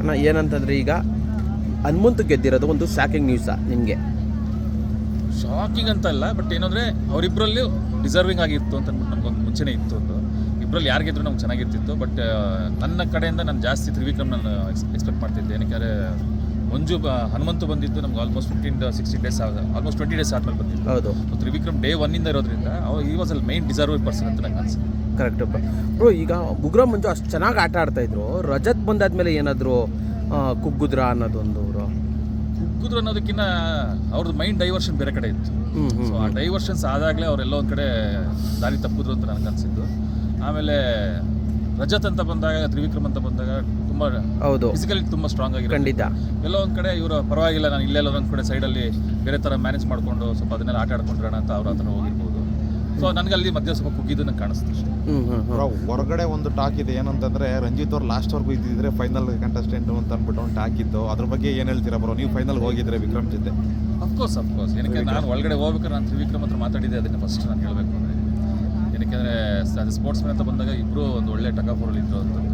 ಅಣ್ಣ, ಏನಂತಂದರೆ ಈಗ ಹನುಮಂತು ಗೆದ್ದಿರೋದು ಒಂದು ಶಾಕಿಂಗ್ ನ್ಯೂಸಾ ನಿಮಗೆ? ಶಾಕಿಂಗ್ ಅಂತ ಅಲ್ಲ ಬಟ್ ಏನಂದ್ರೆ ಅವರಿಬ್ಬರಲ್ಲಿ ಡಿಸರ್ವಿಂಗ್ ಆಗಿತ್ತು ಅಂತ ಅಂದ್ಬಿಟ್ಟು ಒಂದು ಮುಂಚೆನೇ ಇತ್ತು ಅದು ಇಬ್ಬರಲ್ಲಿ ಯಾರಿಗಿದ್ರು ನಮ್ಗೆ ಚೆನ್ನಾಗಿರ್ತಿತ್ತು ಬಟ್ ನನ್ನ ಕಡೆಯಿಂದ ನಾನು ಜಾಸ್ತಿ ತ್ರಿವಿಕ್ರಮ್ ನಾನು ಎಕ್ಸ್ಪೆಕ್ಟ್ ಮಾಡ್ತಿದ್ದೆ. ಏನಕ್ಕೆ ಮಂಜು ಹನುಮಂತು ಬಂದಿದ್ದು ನಮ್ಗೆ almost fifteen sixteen days almost twenty days ಆದ್ಮೇಲೆ ಬಂದಿದ್ದು. ಹೌದು. ತ್ರಿವಿಕ್ರಮ್ ಡೇ ಒನ್ನಿಂದ ಇರೋದ್ರಿಂದ ಅವ್ರು ಈ ವಾಸ್ ಅಲ್ಲಿ ಮೈನ್ ಡಿಸರ್ವ್ ಪರ್ಸನ್ ಅಂತ ನಂಗೆ ಅನ್ಸುತ್ತೆ. ಕರೆಕ್ಟ್ ಬ್ರೋ ಈಗ ಉಗ್ರ ಮಂಜು ಅಷ್ಟು ಚೆನ್ನಾಗಿ ಆಟ ಆಡ್ತಾ ಇದ್ರು. ರಜತ್ ಬಂದಾದ್ಮೇಲೆ ಏನಾದರೂ ಕುಗ್ಗುದ್ರ ಅನ್ನೋದೊಂದು ಅವರು ಕುಗ್ಗುದ್ರ ಅನ್ನೋದಕ್ಕಿಂತ ಅವ್ರದ್ದು ಮೈಂಡ್ ಡೈವರ್ಷನ್ ಬೇರೆ ಕಡೆ ಇತ್ತು. ಸೊ ಆ ಡೈವರ್ಷನ್ಸ್ ಆದಾಗಲೇ ಅವರೆಲ್ಲ ಒಂದು ಕಡೆ ದಾರಿ ತಪ್ಪಿದ್ರು ಅಂತ ನನಗೆ ಅನಿಸಿದ್ದು. ಆಮೇಲೆ ರಜತ್ ಅಂತ ಬಂದಾಗ ತ್ರಿವಿಕ್ರಮ್ ಅಂತ ಬಂದಾಗ ತುಂಬ ಹೌದು. ಫಿಸಿಕಲಿ ತುಂಬಾ ಸ್ಟ್ರಾಂಗ್ ಆಗಿರೋ ಖಂಡಿತ. ಎಲ್ಲೋ ಒಂದು ಕಡೆ ಇವರು ಪರವಾಗಿಲ್ಲ ನಾನು ಇಲ್ಲೆಲ್ಲ ಒಂದು ಕಡೆ ಸೈಡಲ್ಲಿ ಬೇರೆ ತರ ಮ್ಯಾನೇಜ್ ಮಾಡ್ಕೊಂಡು ಸ್ವಲ್ಪ ಅದನ್ನೆಲ್ಲ ಆಟ ಆಡ್ಕೊಂಡ್ರಣ ಅಂತ ಅವ್ರ ಹತ್ರ ಹೋಗಿರ್ಬೋದು. ಸೊ ನನಗೆ ಅಲ್ಲಿ ಮಧ್ಯ ಸ್ವಲ್ಪ ಕುಗ್ಗಿದ್ದು ನಂಗೆ ಕಾಣಿಸ್ತು ಅಷ್ಟೇ. ಹೊರಗಡೆ ಒಂದು ಟಾಕ್ ಇದೆ ಏನಂತಂದ್ರೆ ರಂಜಿತ್ ಅವ್ರು ಲಾಸ್ಟ್ ವರ್ಗೂ ಇದ್ದಿದ್ರೆ ಫೈನಲ್ ಕಂಟೆಸ್ಟೆಂಟ್ ಅಂತ ಅಂದ್ಬಿಟ್ಟು ಒಂದು ಟಾಕ್ ಇತ್ತು. ಅದ್ರ ಬಗ್ಗೆ ಏನು ಹೇಳ್ತೀರಾ ಬ್ರೋ? ನೀವು ಫೈನಲ್ ಹೋಗಿದ್ರೆ ವಿಕ್ರಮ್ ಜೊತೆ. ಅಫ್ಕೋರ್ಸ್ ಅಫ್ಕೋರ್ಸ್ ಏನಕ್ಕೆ ನಾನು ಒಳಗಡೆ ಹೋಗ್ಬೇಕಾದ್ರೆ ನಾನು ತ್ರಿವಿಕ್ರಮ್ ಹತ್ರ ಮಾತಾಡಿದ್ದೆ ಅದನ್ನ ಫಸ್ಟ್ ನಾನು ಹೇಳಬೇಕು. ಅಂದರೆ ಏನಕ್ಕೆಂದರೆ ಅದು ಸ್ಪೋರ್ಟ್ಸ್ ಮ್ಯಾನ್ ಅಂತ ಬಂದಾಗ ಇಬ್ಬರು ಒಂದು ಒಳ್ಳೆ ಟಗಾಫೋರಲ್ಲಿ ಇದ್ರು ಅಂತಂದು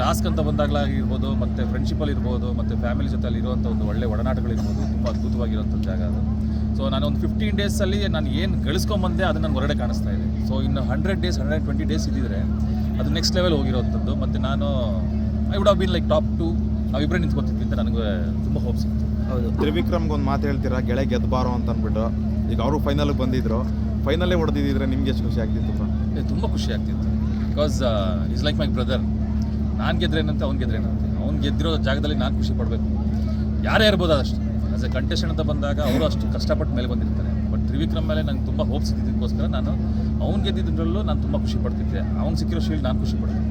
ಟಾಸ್ಕ್ ಅಂತ ಬಂದಾಗಲಾಗಿರ್ಬೋದು ಮತ್ತು ಫ್ರೆಂಡ್ಶಿಪ್ಪಲ್ಲಿ ಇರ್ಬೋದು ಮತ್ತು ಫ್ಯಾಮಿಲಿ ಜೊತೆಲಿ ಇರುವಂಥ ಒಂದು ಒಳ್ಳೆ ಒಡನಾಟಗಳಿರ್ಬೋದು ತುಂಬ ಅದ್ಭುತವಾಗಿರುವಂಥ ಜಾಗ ಅದು. ಸೊ ನಾನು ಒಂದು ಫಿಫ್ಟೀನ್ ಡೇಸಲ್ಲಿ ನಾನು ಏನು ಗಳಿಸ್ಕೊಂಬಂದೆ ಅದು ನನಗೆ ಹೊರಗಡೆ ಕಾಣಿಸ್ತಾ ಇದೆ. ಸೊ ಇನ್ನು hundred days hundred twenty days ಇದ್ದಿದ್ರೆ ಅದು ನೆಕ್ಸ್ಟ್ ಲೆವೆಲ್ ಹೋಗಿರೋವಂಥದ್ದು ಮತ್ತು ನಾನು I would have been like top two ನಾವಿಬ್ಬರೇ ನಿಂತ್ಕೊತಿದ್ವಿ ಅಂತ ನನಗೆ ತುಂಬ ಹೋಪ್ಸ್ ಇತ್ತು ಹೌದು. ತ್ರಿವಿಕ್ರಮ್ಗೆ ಒಂದು ಮಾತು ಹೇಳ್ತೀರಾ? ಗೆಳೆ ಗೆದ್ಬಾರೋ ಅಂತ ಅಂದ್ಬಿಟ್ಟು. ಈಗ ಅವರು ಫೈನಲ್ಗೆ ಬಂದಿದ್ರು. ಫೈನಲ್ಲೇ ಹೊಡೆದಿದ್ದರೆ ನಿಮ್ಗೆ ಎಷ್ಟು ಖುಷಿ ಆಗ್ತಿತ್ತು ತುಂಬ ಖುಷಿ ಆಗ್ತಿತ್ತು. Because is like my brother ನಾನು ಗೆದ್ರೇನಂತೆ ಅವ್ನು ಗೆದ್ರೇನಂತೆ ಅವ್ನು ಗೆದ್ದಿರೋ ಜಾಗದಲ್ಲಿ ನಾನು ಖುಷಿ ಪಡಬೇಕು. ಯಾರೇ ಇರ್ಬೋದು ಅದಷ್ಟು ಆಸ್ ಎ ಕಂಟೆಸ್ಟೆಂಟ್ ಅಂತ ಬಂದಾಗ ಅವರು ಅಷ್ಟು ಕಷ್ಟಪಟ್ಟು ಮೇಲೆ ಬಂದಿರ್ತಾರೆ. ಬಟ್ ತ್ರಿವಿಕ್ರಮ್ ಮೇಲೆ ನಂಗೆ ತುಂಬ ಹೋಪ್ ಇದ್ದಿದ್ದಕ್ಕೋಸ್ಕರ ನಾನು ಅವ್ನು ಗೆದ್ದಿದ್ದರಲ್ಲೂ ನಾನು ತುಂಬ ಖುಷಿ ಪಡ್ತಿದ್ದೆ. ಅವ್ನು ಸಿಕ್ಕಿರೋ ಶೀಲ್ಡ್ ನಾನು ಖುಷಿ ಪಡ್ತಿದ್ದೆ.